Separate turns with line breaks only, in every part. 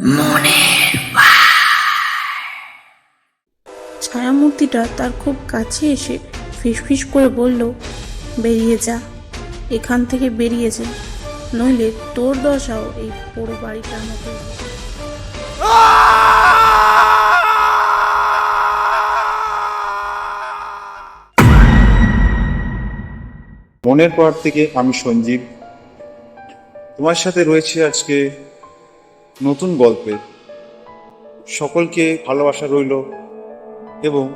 মনের ছায়ামূর্তিটা তার খুব কাছে এসে ফিসফিস করে বলল বেরিয়ে যা এখান থেকে বেরিয়ে যা নইলে তোর দশাও এই পুরো বাড়িটার মতো
মনের পর থেকে আমি সঞ্জীব। তোমার সাথে রয়েছে আজকে নতুন গল্পে। সকলকে ভালোবাসা রইল এবং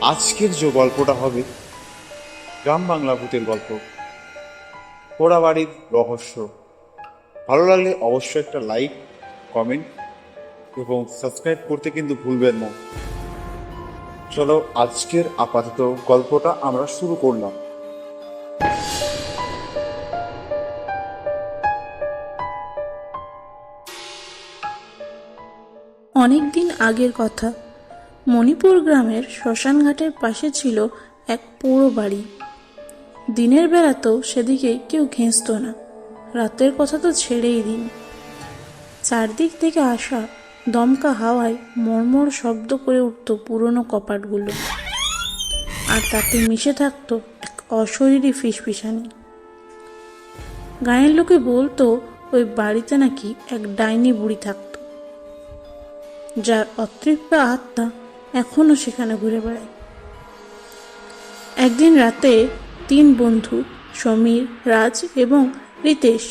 আজকের যে গল্পটা হবে, গ্রাম বাংলা ভূতের গল্প। পোড়া বাড়ির রহস্য। ভালো লাগলে অবশ্যই একটা লাইক, কমেন্ট এবং সাবস্ক্রাইব করতে কিন্তু ভুলবেন না। চলো আজকের আপাতত গল্পটা আমরা শুরু করলাম।
অনেক দিন আগের কথা। মণিপুর গ্রামের শ্মশানঘাটের পাশে ছিল এক পুরো বাড়ি। দিনের বেলাতেও সেদিকে কেউ ঘেঁষত না। রাতের কথা তো ছেড়েই দিন। চারদিক থেকে আসা দমকা হাওয়ায় মর্মর শব্দ করে উঠত পুরনো কপাটগুলো। আর তাতে মিশে থাকতো এক অশরীরী ফিসফিসানি। গায়ের লোকে বলতো, ওই বাড়িতে নাকি এক ডাইনি বুড়ি থাকতো। যার অতৃপ্ত আত্মা এখনও সেখানে ঘুরে বেড়ায়। একদিন রাতে তিন বন্ধু, সমীর, রাজ এবং রিতেশ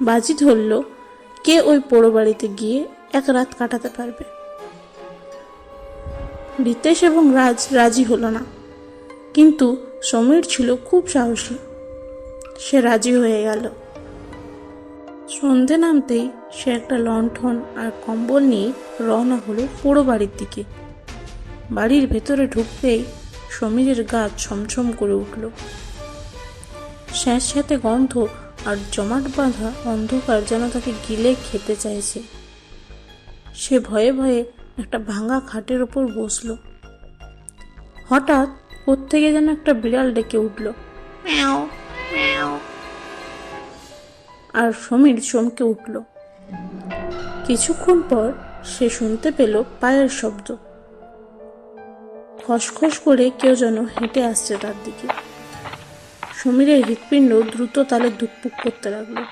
বাজি ধরল, কে ওই পোড়ো বাড়িতে গিয়ে এক রাত কাটাতে পারবে? রিতেশ এবং রাজ রাজি হলো না, কিন্তু সমীর ছিল খুব সাহসী। সে রাজি হয়ে গেল। সন্ধে নামতেই সে একটা লণ্ঠন আর কম্বল নিয়ে রওনা হলো পুরো বাড়ির দিকে। বাড়ির ভেতরে ঢুকতেই সমীরের গা ছমছম করে উঠল। স্যাঁতস্যাঁতে গন্ধ আর জমাট বাঁধা অন্ধকার যেন তাকে গিলে খেতে চাইছে। সে ভয়ে ভয়ে একটা ভাঙা খাটের ওপর বসল। হঠাৎ কোত্থেকে যেন একটা বিড়াল ডেকে উঠল। ম্যাও ম্যাও। আর সমীর চমকে উঠল। কিছুক্ষণ পর সে শুনতে পেল পায়ের শব্দ। খসখস করে কেউ যেন হেঁটে আসছে তার দিকে। সমীরের হৃৎপিণ্ড দ্রুত তালে ধুকপুক করতে লাগল।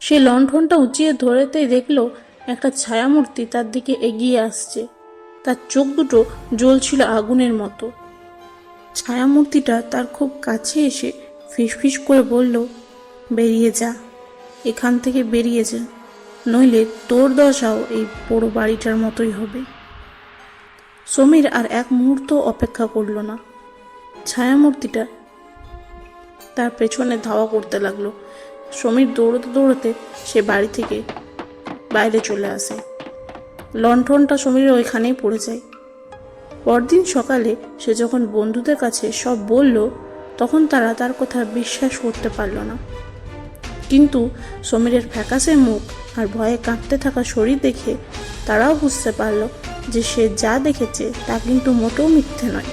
সে লণ্ঠনটা উঁচিয়ে ধরেতেই দেখল একটা ছায়ামূর্তি তার দিকে এগিয়ে আসছে। তার চোখ দুটো জ্বলছিল আগুনের মতো। ছায়ামূর্তিটা তার খুব কাছে এসে ফিসফিস করে বলল বেরিয়ে যা। এখান থেকে বেরিয়ে যা। নইলে তোর দশাও এই পুরো বাড়িটার মতোই হবে। সমীর আর এক মুহূর্ত অপেক্ষা করল না। ছায়ামূর্তিটা তার পেছনে ধাওয়া করতে লাগল। সমীর দৌড়তে দৌড়তে সে বাড়ি থেকে বাইরে চলে আসে। লণ্ঠনটা সমীরের ওইখানেই পড়ে যায়। পরদিন সকালে সে যখন বন্ধুদের কাছে সব বলল, তখন তারা তার কথা বিশ্বাস করতে পারল না। কিন্তু সমীরের ফ্যাকাসে মুখ আর ভয়ে কাঁপতে থাকা শরীর দেখে তারাও বুঝতে পারল যে সে যা দেখেছে তা কিন্তু মোটেও মিথ্যে নয়।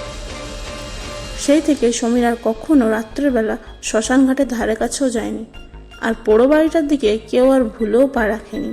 সেই থেকে সমীর আর কখনো রাত্রেবেলা শ্মশান ঘাটের ধারে কাছেও যায়নি আর পোড়ো বাড়িটার দিকে কেউ আর ভুলেও পা রাখেনি।